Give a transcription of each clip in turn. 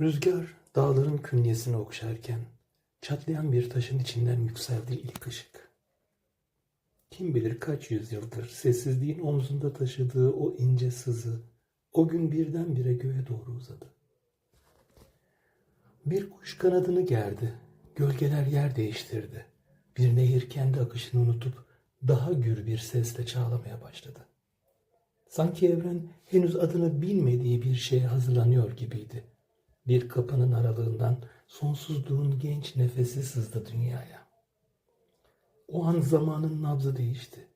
Rüzgar dağların künyesini okşarken çatlayan bir taşın içinden yükseldi ilk ışık. Kim bilir kaç yüzyıldır sessizliğin omzunda taşıdığı o ince sızı o gün birdenbire göğe doğru uzadı. Bir kuş kanadını gerdi, gölgeler yer değiştirdi. Bir nehir kendi akışını unutup daha gür bir sesle çağlamaya başladı. Sanki evren henüz adını bilmediği bir şeye hazırlanıyor gibiydi. Bir kapının aralığından sonsuzluğun genç nefesi sızdı dünyaya. O an zamanın nabzı değişti.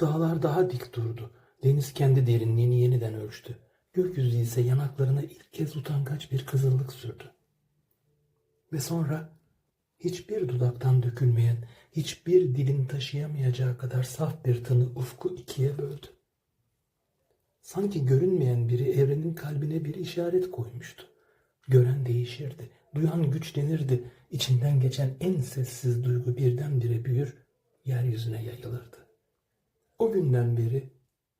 Dağlar daha dik durdu. Deniz kendi derinliğini yeniden ölçtü. Gökyüzü ise yanaklarına ilk kez utangaç bir kızıllık sürdü. Ve sonra hiçbir dudaktan dökülmeyen, hiçbir dilin taşıyamayacağı kadar saf bir tını ufku ikiye böldü. Sanki görünmeyen biri evrenin kalbine bir işaret koymuştu. Gören değişirdi, duyan güçlenirdi, içinden geçen en sessiz duygu birdenbire büyür, yeryüzüne yayılırdı. O günden beri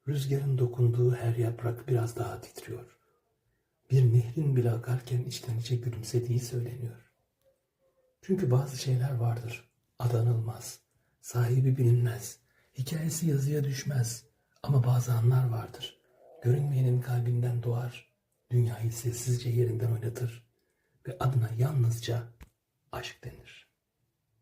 rüzgarın dokunduğu her yaprak biraz daha titriyor. Bir nehrin bile akarken içten içe gülümsediği söyleniyor. Çünkü bazı şeyler vardır, adanılmaz, sahibi bilinmez, hikayesi yazıya düşmez ama bazı anlar vardır. Görünmeyenin kalbinden doğar, dünyayı sessizce yerinden oynatır ve adına yalnızca aşk denir.